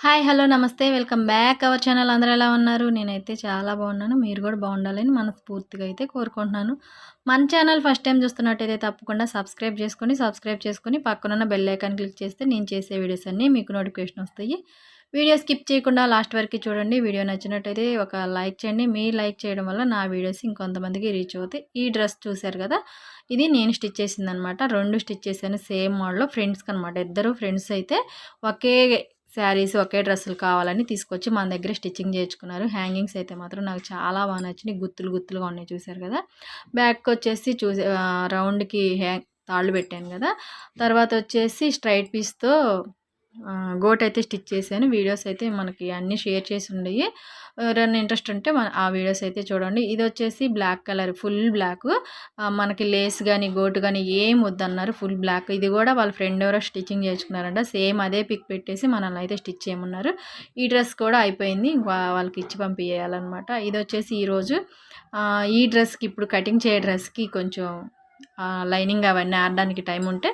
Hi hello నమస్తే. Welcome back our channel. అందరూ ఎలా ఉన్నారు? నేనైతే చాలా బాగున్నాను. మీరు కూడా బాగుండాలని మనస్ఫూర్తిగా అయితే కోరుకుంటున్నాను. మన ఛానల్ ఫస్ట్ టైం చూస్తున్నట్టయితే తప్పకుండా సబ్స్క్రైబ్ చేసుకొని సబ్స్క్రైబ్ చేసుకొని పక్కనున్న బెల్ ఐకాన్ క్లిక్ చేస్తే నేను చేసే వీడియోస్ అన్నీ మీకు నోటిఫికేషన్ వస్తాయి. వీడియో స్కిప్ చేయకుండా లాస్ట్ వరకు చూడండి. వీడియో నచ్చినట్టయితే ఒక లైక్ చేయండి. మీ లైక్ చేయడం వల్ల నా వీడియోస్ ఇంకొంతమందికి రీచ్ అవుతాయి. ఈ డ్రెస్ చూశారు కదా? ఇది నేను స్టిచ్ చేసింది అనమాట రెండు స్టిచ్ చేశాను. సేమ్ మోడల్లో ఫ్రెండ్స్కి అనమాట. ఇద్దరు ఫ్రెండ్స్ అయితే ఒకే శారీస్ ఒకే డ్రెస్సులు కావాలని తీసుకొచ్చి మన దగ్గర స్టిచ్చింగ్ చేయించుకున్నారు. హ్యాంగింగ్స్ అయితే మాత్రం నాకు చాలా బాగా నచ్చినాయి. గుత్తులు గుత్తులుగా ఉన్నాయి చూసారు కదా. బ్యాక్ వచ్చేసి చూసే రౌండ్కి హ్యాంగ్ తాళ్ళు పెట్టాను కదా. తర్వాత వచ్చేసి స్ట్రైట్ పీస్తో గోట్ అయితే స్టిచ్ చేశాను. వీడియోస్ అయితే మనకి అన్నీ షేర్ చేసి ఉండయి. ఎవరైనా ఇంట్రెస్ట్ ఉంటే ఆ వీడియోస్ అయితే చూడండి. ఇది వచ్చేసి బ్లాక్ కలర్ ఫుల్ బ్లాక్. మనకి లేస్ కానీ గోటు కానీ ఏం వద్దన్నారు. Full black. ఇది కూడా వాళ్ళ ఫ్రెండ్ ఎవరో స్టిచ్చింగ్ చేసుకున్నారంట సేమ్ అదే పిక్ పెట్టేసి మనల్ని అయితే స్టిచ్ చేయమన్నారు. ఈ డ్రెస్ కూడా అయిపోయింది. వాళ్ళకి ఇచ్చి పంపించేయాలన్నమాట ఇది వచ్చేసి ఈరోజు ఈ డ్రెస్కి ఇప్పుడు కటింగ్ చేయ డ్రెస్కి కొంచెం లైనింగ్ అవన్నీ ఆడడానికి టైం ఉంటే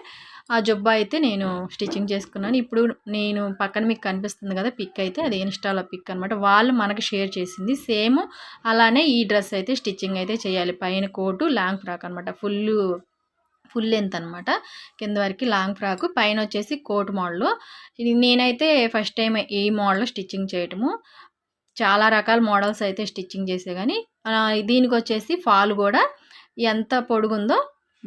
ఆ జొబ్బా అయితే నేను స్టిచ్చింగ్ చేసుకున్నాను. ఇప్పుడు నేను పక్కన మీకు కనిపిస్తుంది కదా పిక్ అయితే అది ఇన్స్టాలో పిక్ అనమాట వాళ్ళు మనకు షేర్ చేసింది. సేమ్ అలానే ఈ డ్రెస్ అయితే స్టిచ్చింగ్ అయితే చేయాలి. పైన కోటు లాంగ్ ఫ్రాక్ అనమాట ఫుల్ ఫుల్ లెంత్ అనమాట కింద వరకు లాంగ్ ఫ్రాక్ పైన వచ్చేసి కోట్ మోడల్. నేనైతే ఫస్ట్ టైం ఈ మోడల్ స్టిచ్చింగ్ చేయటము. చాలా రకాల మోడల్స్ అయితే స్టిచ్చింగ్ చేసే కానీ దీనికి వచ్చేసి ఫాల్ కూడా ఎంత పొడుగుందో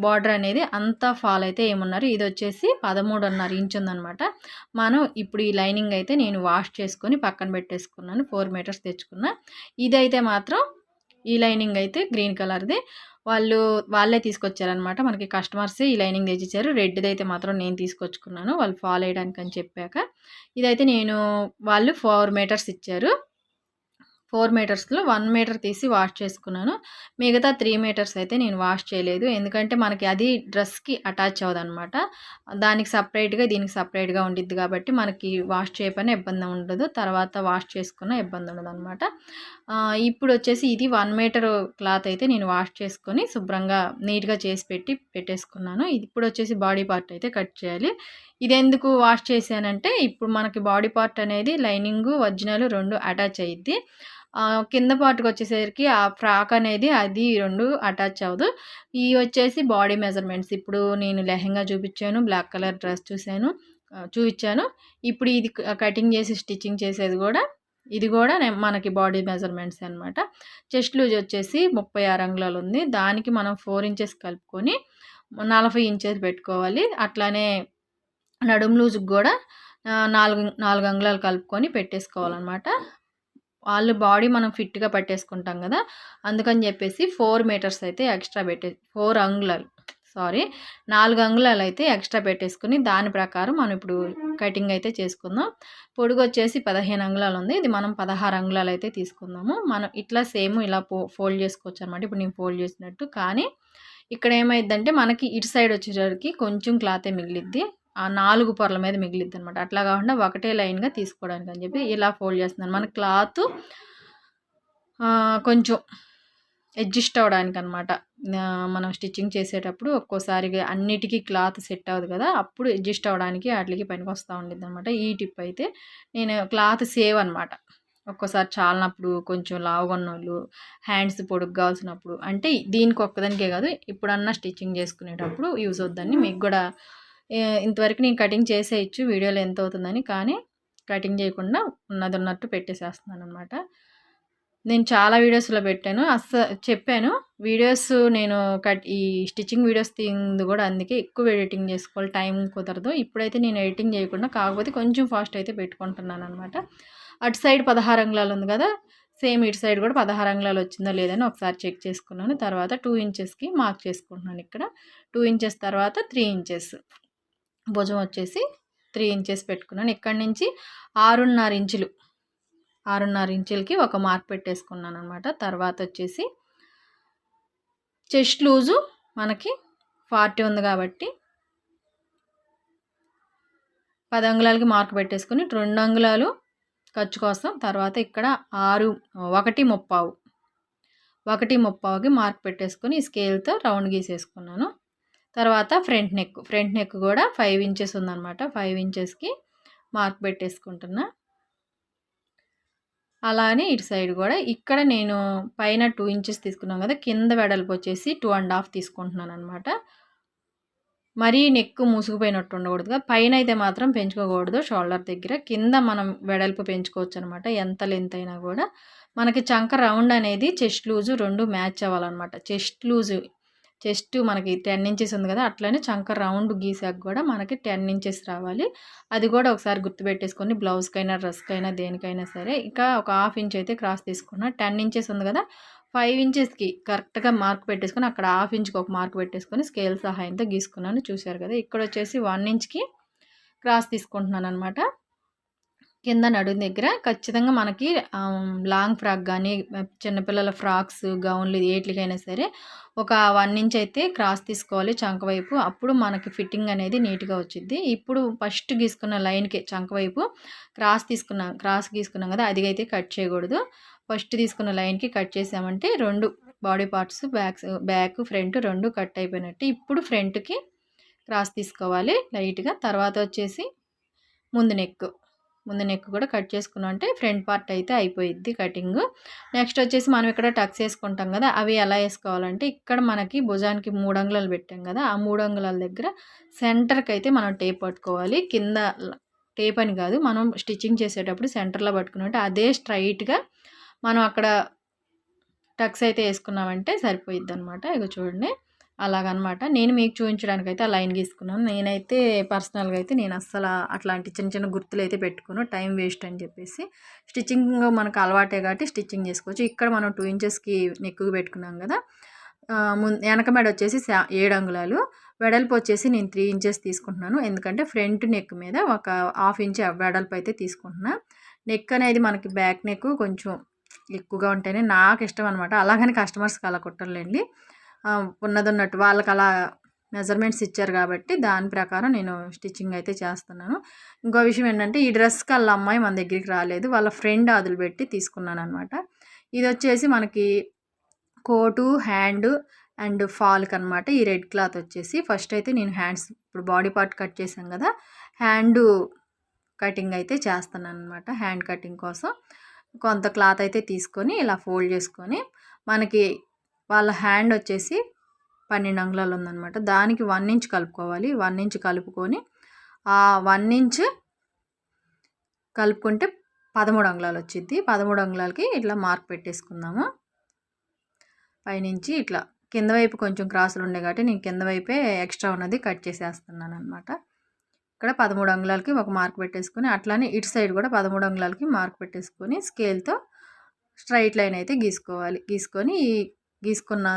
బార్డర్ అనేది అంతా ఫాల్ అయితే ఏమున్నారు? ఇది వచ్చేసి పదమూడున్నర ఇంచ్ ఉందనమాట మనం ఇప్పుడు ఈ లైనింగ్ అయితే నేను వాష్ చేసుకొని పక్కన పెట్టేసుకున్నాను. ఫోర్ మీటర్స్ తెచ్చుకున్నా. ఇదైతే మాత్రం ఈ లైనింగ్ అయితే గ్రీన్ కలర్ది. వాళ్ళు వాళ్ళే తీసుకొచ్చారనమాట మనకి కస్టమర్స్ ఈ లైనింగ్ తెచ్చిచ్చారు. రెడ్ది అయితే మాత్రం నేను తీసుకొచ్చుకున్నాను. వాళ్ళు ఫాలో వేయడానికి అని చెప్పాక. ఇదైతే నేను వాళ్ళు ఫోర్ మీటర్స్ ఇచ్చారు. ఫోర్ మీటర్స్లో వన్ మీటర్ తీసి వాష్ చేసుకున్నాను. మిగతా త్రీ మీటర్స్ అయితే నేను వాష్ చేయలేదు. ఎందుకంటే మనకి అది డ్రెస్కి అటాచ్ అవ్వదనమాట దానికి సపరేట్గా దీనికి సపరేట్గా ఉండిద్ది కాబట్టి మనకి వాష్ చేయపైన ఇబ్బంది ఉండదు. తర్వాత వాష్ చేసుకున్న ఇబ్బంది ఉండదు అనమాట ఇప్పుడు వచ్చేసి ఇది వన్ మీటర్ క్లాత్ అయితే నేను వాష్ చేసుకొని శుభ్రంగా నీట్గా చేసి పెట్టి పెట్టేసుకున్నాను. ఇప్పుడు వచ్చేసి బాడీ పార్ట్ అయితే కట్ చేయాలి. ఇది ఎందుకు వాష్ చేశానంటే ఇప్పుడు మనకి బాడీ పార్ట్ అనేది లైనింగ్ ఒరిజినల్ రెండు అటాచ్ అయ్యిద్ది కింద పార్ట్కి వచ్చేసరికి ఆ ఫ్రాక్ అనేది అది రెండు అటాచ్ అవ్వదు. ఈ వచ్చేసి బాడీ మెజర్మెంట్స్. ఇప్పుడు నేను లెహెంగా చూపించాను బ్లాక్ కలర్ డ్రెస్ చూశాను చూపించాను. ఇప్పుడు ఇది కటింగ్ చేసి స్టిచ్చింగ్ చేసేది కూడా ఇది కూడా మనకి బాడీ మెజర్మెంట్స్ అనమాట చెస్ట్ లూజ్ వచ్చేసి ముప్పై ఆరు అంగుళాలు ఉంది. దానికి మనం ఫోర్ ఇంచెస్ కలుపుకొని నలభై ఇంచెస్ పెట్టుకోవాలి. అట్లానే నడుం లూజ్కి కూడా నాలుగు నాలుగు అంగుళాలు కలుపుకొని పెట్టేసుకోవాలన్నమాట. వాళ్ళ బాడీ మనం ఫిట్గా పట్టేసుకుంటాం కదా! అందుకని చెప్పేసి ఫోర్ మీటర్స్ అయితే ఎక్స్ట్రా పెట్టే ఫోర్ అంగుళాలు సారీ నాలుగు అంగుళాలు అయితే ఎక్స్ట్రా పెట్టేసుకుని దాని ప్రకారం మనం ఇప్పుడు కటింగ్ అయితే చేసుకుందాం. పొడుగు వచ్చేసి పదిహేను అంగుళాలు ఉంది. ఇది మనం పదహారు అంగుళాలు అయితే తీసుకుందాము. మనం ఇట్లా సేమ్ ఇలా ఫోల్డ్ చేసుకోవచ్చు అనమాట ఇప్పుడు నేను ఫోల్డ్ చేసినట్టు. కానీ ఇక్కడ ఏమైందంటే మనకి ఇటు సైడ్ వచ్చేసరికి కొంచెం క్లాతే మిగిలిద్ది. నాలుగు పొరల మీద మిగిలిద్ది అనమాట అట్లా కాకుండా ఒకటే లైన్గా తీసుకోవడానికి అని చెప్పి ఇలా ఫోల్డ్ చేస్తున్నాను. మన క్లాత్ కొంచెం అడ్జస్ట్ అవ్వడానికి అనమాట మనం స్టిచ్చింగ్ చేసేటప్పుడు ఒక్కోసారి అన్నిటికీ క్లాత్ సెట్ అవ్వదు కదా అప్పుడు అడ్జస్ట్ అవ్వడానికి వాటికి పనికి వస్తూ ఉండేది అనమాట ఈ టిప్ అయితే నేను క్లాత్ సేవ్ అనమాట ఒక్కోసారి చాలినప్పుడు కొంచెం లావుగా వాళ్ళు హ్యాండ్స్ పొడుగు కావాల్సినప్పుడు అంటే దీనికి ఒక్కదానికే కాదు ఇప్పుడన్నా స్టిచ్చింగ్ చేసుకునేటప్పుడు యూజ్ అవుద్దని మీకు కూడా ఇంతవరకు నేను కటింగ్ చేసేయచ్చు వీడియోలో ఎంత అవుతుందని. కానీ కటింగ్ చేయకుండా ఉన్నది ఉన్నట్టు పెట్టేసేస్తున్నాను అనమాట నేను చాలా వీడియోస్లో పెట్టాను. అస్స చెప్పాను. వీడియోస్ నేను కట్ ఈ స్టిచ్చింగ్ వీడియోస్ తీంది కూడా అందుకే ఎక్కువ ఎడిటింగ్ చేసుకోవాలి. టైం కుదరదు. ఇప్పుడైతే నేను ఎడిటింగ్ చేయకుండా కాకపోతే కొంచెం ఫాస్ట్ అయితే పెట్టుకుంటున్నాను అనమాట అటు సైడ్ పదహారు అంగుళాలు ఉంది కదా సేమ్ ఇటు సైడ్ కూడా పదహారు అంగుళాలు వచ్చిందో లేదని ఒకసారి చెక్ చేసుకున్నాను. తర్వాత టూ ఇంచెస్కి మార్క్ చేసుకుంటున్నాను ఇక్కడ. టూ ఇంచెస్ తర్వాత త్రీ ఇంచెస్. భుజం వచ్చేసి త్రీ ఇంచెస్ పెట్టుకున్నాను. ఇక్కడి నుంచి ఆరున్నర ఇంచులు ఆరున్నర ఇంచులకి ఒక మార్క్ పెట్టేసుకున్నాను అనమాట తర్వాత వచ్చేసి చెస్ట్ లూజు మనకి ఫార్టీ ఉంది కాబట్టి పది అంగుళాలకి మార్క్ పెట్టేసుకుని రెండు అంగుళాలు ఖర్చు కోసం. తర్వాత ఇక్కడ ఆరు ఒకటి ముప్పావు ఒకటి ముప్పావుకి మార్క్ పెట్టేసుకొని స్కేల్తో రౌండ్ గీసేసుకున్నాను. తర్వాత ఫ్రంట్ నెక్ ఫ్రంట్ నెక్ కూడా ఫైవ్ ఇంచెస్ ఉందన్నమాట. ఫైవ్ ఇంచెస్కి మార్క్ పెట్టేసుకుంటున్నా. అలానే ఇటు సైడ్ కూడా ఇక్కడ నేను పైన టూ ఇంచెస్ తీసుకున్నాం కదా కింద వెడల్పు వచ్చేసి టూ అండ్ హాఫ్ తీసుకుంటున్నాను అనమాట మరీ నెక్ మూసుకుపోయినట్టు ఉండకూడదు కదా పైన అయితే మాత్రం పెంచుకోకూడదు షోల్డర్ దగ్గర. కింద మనం వెడల్పు పెంచుకోవచ్చు అనమాట ఎంత లెంత్ అయినా కూడా. మనకి చంక రౌండ్ అనేది చెస్ట్ లూజు రెండు మ్యాచ్ అవ్వాలన్నమాట. చెస్ట్ లూజు చెస్ట్ మనకి టెన్ ఇంచెస్ ఉంది కదా అట్లనే చంక రౌండ్ గీసాక కూడా మనకి టెన్ ఇంచెస్ రావాలి. అది కూడా ఒకసారి గుర్తుపెట్టేసుకొని బ్లౌజ్కైనా డ్రెస్కైనా దేనికైనా సరే ఇంకా ఒక హాఫ్ ఇంచ్ అయితే క్రాస్ తీసుకున్నా. టెన్ ఇంచెస్ ఉంది కదా ఫైవ్ ఇంచెస్కి కరెక్ట్గా మార్క్ పెట్టేసుకొని అక్కడ హాఫ్ ఇంచ్కి ఒక మార్క్ పెట్టేసుకొని స్కేల్ సహాయంతో గీసుకున్నాను. చూశారు కదా ఇక్కడ వచ్చేసి వన్ ఇంచ్కి క్రాస్ తీసుకుంటున్నాను అనమాట కింద నడుము దగ్గర ఖచ్చితంగా మనకి లాంగ్ ఫ్రాక్ కానీ చిన్నపిల్లల ఫ్రాక్స్ గౌన్లు ఏట్లకైనా సరే ఒక వన్ ఇంచ్ అయితే క్రాస్ తీసుకోవాలి చంక వైపు. అప్పుడు మనకి ఫిట్టింగ్ అనేది నీట్గా వచ్చింది ఇప్పుడు ఫస్ట్ గీసుకున్న లైన్కి చంక వైపు క్రాస్ తీసుకున్నాం క్రాస్ గీసుకున్నాం కదా అది అయితే కట్ చేయకూడదు. ఫస్ట్ తీసుకున్న లైన్కి కట్ చేసామంటే రెండు body parts backs back front రెండు కట్ అయిపోయినట్టు. ఇప్పుడు ఫ్రంట్కి క్రాస్ తీసుకోవాలి లైట్గా. తర్వాత వచ్చేసి ముందు నెక్. ముందు నెక్ కూడా కట్ చేసుకున్నాం. అంటే ఫ్రంట్ పార్ట్ అయితే అయిపోయిద్ది కటింగ్ నెక్స్ట్ వచ్చేసి మనం ఇక్కడ టక్స్ వేసుకుంటాం కదా అవి ఎలా వేసుకోవాలంటే ఇక్కడ మనకి భుజానికి మూడు అంగుళాలు పెట్టాం కదా ఆ మూడు అంగుళాల దగ్గర సెంటర్కి అయితే మనం టేప్ పట్టుకోవాలి. కింద టేప్ అని కాదు మనం స్టిచ్చింగ్ చేసేటప్పుడు సెంటర్లో పట్టుకున్నట్టు అదే స్ట్రైట్గా మనం అక్కడ టక్స్ అయితే వేసుకున్నామంటే సరిపోయిద్ది అనమాట ఇక చూడండి. అలాగనమాట. నేను మీకు చూపించడానికి అయితే ఆ లైన్ గీసుకున్నాను. నేనైతే పర్సనల్గా అయితే నేను అస్సలు అట్లాంటి చిన్న చిన్న గుర్తులు అయితే పెట్టుకును. టైం వేస్ట్ అని చెప్పేసి. స్టిచ్చింగ్ మనకు అలవాటే కాబట్టి స్టిచ్చింగ్ చేసుకోవచ్చు. ఇక్కడ మనం టూ ఇంచెస్కి నెక్కుగా పెట్టుకున్నాం కదా. ముందు వెనక మెడ వచ్చేసి ఏడు అంగుళాలు. వెడల్పు వచ్చేసి నేను త్రీ ఇంచెస్ తీసుకుంటున్నాను. ఎందుకంటే ఫ్రంట్ నెక్ మీద ఒక హాఫ్ ఇంచ్ వెడల్పు అయితే తీసుకుంటున్నాను నెక్ అనేది మనకి బ్యాక్ నెక్ కొంచెం ఎక్కువగా ఉంటేనే నాకు ఇష్టం అనమాట అలాగని కస్టమర్స్కి అలా కుట్టలేండి ఉన్నది ఉన్నట్టు వాళ్ళకి అలా మెజర్మెంట్స్ ఇచ్చారు కాబట్టి దాని ప్రకారం నేను స్టిచ్చింగ్ అయితే చేస్తున్నాను. ఇంకో విషయం ఏంటంటే ఈ డ్రెస్కి వాళ్ళ అమ్మాయి మన దగ్గరికి రాలేదు. వాళ్ళ ఫ్రెండ్ ఆదులు పెట్టి తీసుకున్నాను అనమాట ఇది వచ్చేసి మనకి కోటు హ్యాండ్ అండ్ ఫాల్క్ అనమాట ఈ రెడ్ క్లాత్ వచ్చేసి. ఫస్ట్ అయితే నేను హ్యాండ్స్ ఇప్పుడు బాడీ పార్ట్ కట్ చేశాను కదా హ్యాండ్ కటింగ్ అయితే చేస్తున్నాను అనమాట హ్యాండ్ కటింగ్ కోసం కొంత క్లాత్ అయితే తీసుకొని ఇలా ఫోల్డ్ చేసుకొని మనకి వాళ్ళ హ్యాండ్ వచ్చేసి పన్నెండు అంగుళాలు ఉందన్నమాట. దానికి వన్ ఇంచ్ కలుపుకోవాలి. వన్ ఇంచ్ కలుపుకొని ఆ వన్ ఇంచ్ కలుపుకుంటే పదమూడు అంగుళాలు వచ్చింది పదమూడు అంగుళాలకి ఇట్లా మార్క్ పెట్టేసుకుందాము. పైనుంచి ఇట్లా కింద వైపు కొంచెం క్రాసులు ఉండే కాబట్టి నేను కింద వైపే ఎక్స్ట్రా ఉన్నది కట్ చేసేస్తున్నాను అనమాట ఇక్కడ పదమూడు అంగుళాలకి ఒక మార్క్ పెట్టేసుకొని అట్లానే ఇటు సైడ్ కూడా పదమూడు అంగుళాలకి మార్క్ పెట్టేసుకొని స్కేల్తో స్ట్రైట్ లైన్ అయితే గీసుకోవాలి. గీసుకొని ఈ గీసుకున్న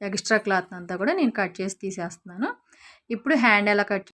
ఎక్స్ట్రా క్లాత్ అంతా కూడా నేను కట్ చేసి తీసేస్తున్నాను. ఇప్పుడు హ్యాండ్ ఎలా కట్